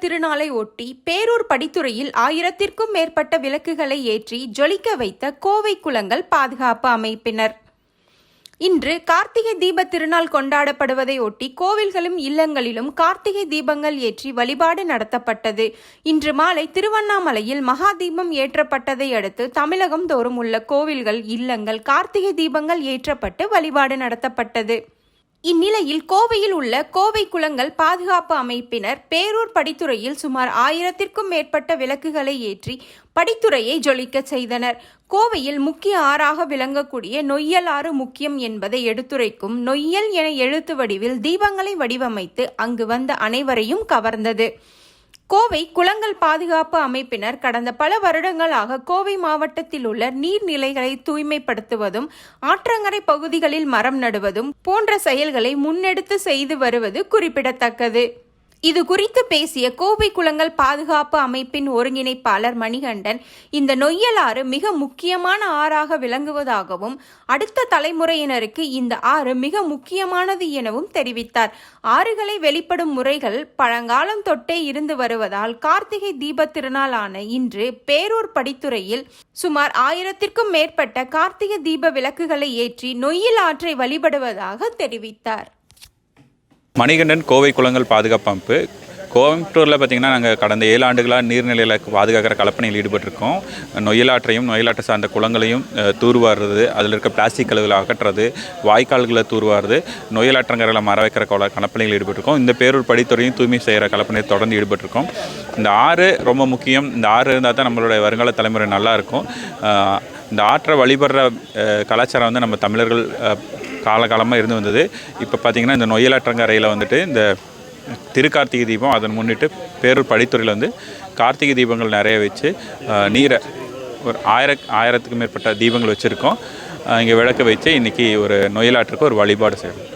திருநாளை ஒட்டி பேரூர் படித்துறையில் ஆயிரத்திற்கும் மேற்பட்ட விளக்குகளை ஏற்றி ஜொலிக்க வைத்த கோவை குளங்கள் பாதுகாப்பு அமைப்பினர். இன்று கார்த்திகை தீப திருநாள் கொண்டாடப்படுவதை ஒட்டி கோவில்களும் இல்லங்களிலும் கார்த்திகை தீபங்கள் ஏற்றி வழிபாடு நடத்தப்பட்டது. இன்று மாலை திருவண்ணாமலையில் மகா தீபம் ஏற்றப்பட்டதை அடுத்து தமிழகம் தோறும் உள்ள கோவில்கள் இல்லங்கள் கார்த்திகை தீபங்கள் ஏற்றப்பட்டு வழிபாடு நடத்தப்பட்டது. இந்நிலையில் கோவையில் உள்ள கோவை குளங்கள் பாதுகாப்பு அமைப்பினர் பேரூர் படித்துறையில் சுமார் ஆயிரத்திற்கும் மேற்பட்ட விளக்குகளை ஏற்றி படித்துறையை ஜொலிக்க செய்தனர். கோவையில் முக்கிய ஆறாக விளங்கக்கூடிய நொய்யல் ஆறு முக்கியம் என்பதை எடுத்துரைக்கும் நொய்யல் என எழுத்து வடிவில் தீபங்களை வடிவமைத்து அங்கு வந்த அனைவரையும் கவர்ந்தது. கோவை குளங்கள் பாதுகாப்பு அமைப்பினர் கடந்த பல வருடங்களாக கோவை மாவட்டத்தில் உள்ள நீர்நிலைகளை தூய்மைப்படுத்துவதும் ஆற்றங்கரை பகுதிகளில் மரம் நடுவதும் போன்ற செயல்களை முன்னெடுத்து செய்து வருவது குறிப்பிடத்தக்கது. இது குறித்து பேசிய கோவை குளங்கள் பாதுகாப்பு அமைப்பின் ஒருங்கிணைப்பாளர் மணிகண்டன் இந்த நொய்யலாறு மிக முக்கியமான ஆறாக விளங்குவதாகவும் அடுத்த தலைமுறையினருக்கு இந்த ஆறு மிக முக்கியமானது எனவும் தெரிவித்தார். ஆறுகளை வெளிப்படும் முறைகள் பழங்காலம் தொட்டே இருந்து வருவதால் கார்த்திகை தீப திருநாளான இன்று பேரூர் படித்துறையில் சுமார் ஆயிரத்திற்கும் மேற்பட்ட கார்த்திகை தீப விளக்குகளை ஏற்றி நொய்யல் ஆற்றை வழிபடுவதாக தெரிவித்தார். மணிகண்டன் கோவை குளங்கள் பாதுகாப்பு அமைப்பு. கோயம்புத்தூரில் பார்த்திங்கன்னா நாங்கள் கடந்த ஏழு ஆண்டுகளாக நீர்நிலையில் பாதுகாக்கிற கலப்பணியில் ஈடுபட்டிருக்கோம். நொயலாற்றையும் நொய்யலாற்றை சார்ந்த குளங்களையும் தூர்வாடுறது அதில் இருக்க பிளாஸ்டிக் கழிவுகளை அகற்றுறது வாய்க்கால்களை தூர்வாடுறது நொய்யலாற்றங்கரையில் மர வைக்கிற கொல கலப்பணியில் ஈடுபட்டிருக்கோம். இந்த பேரூர் படித்துறையும் தூய்மை செய்கிற கலப்பணியில் தொடர்ந்து ஈடுபட்டிருக்கோம். இந்த ஆறு ரொம்ப முக்கியம். இந்த ஆறு இருந்தால் தான் நம்மளுடைய வருங்கால தலைமுறை நல்லாயிருக்கும் இந்த ஆற்றை வழிபடுற கலாச்சாரம் வந்து நம்ம தமிழர்கள் காலகாலமாக இருந்து வந்தது. இப்போ பார்த்திங்கன்னா இந்த நொய்யலாற்றங்கரையில் வந்துட்டு இந்த திருக்கார்த்திகை தீபம் அதன் முன்னிட்டு பேரூர் படித்துறையில் வந்து கார்த்திகை தீபங்கள் நிறைய வச்சு நீரை ஒரு ஆயிர ஆயிரத்துக்கு மேற்பட்ட தீபங்கள் வச்சுருக்கோம். இங்கே விளக்கு வச்சு இன்றைக்கி ஒரு நொய்யலாற்றுக்கு ஒரு வழிபாடு செய்யணும்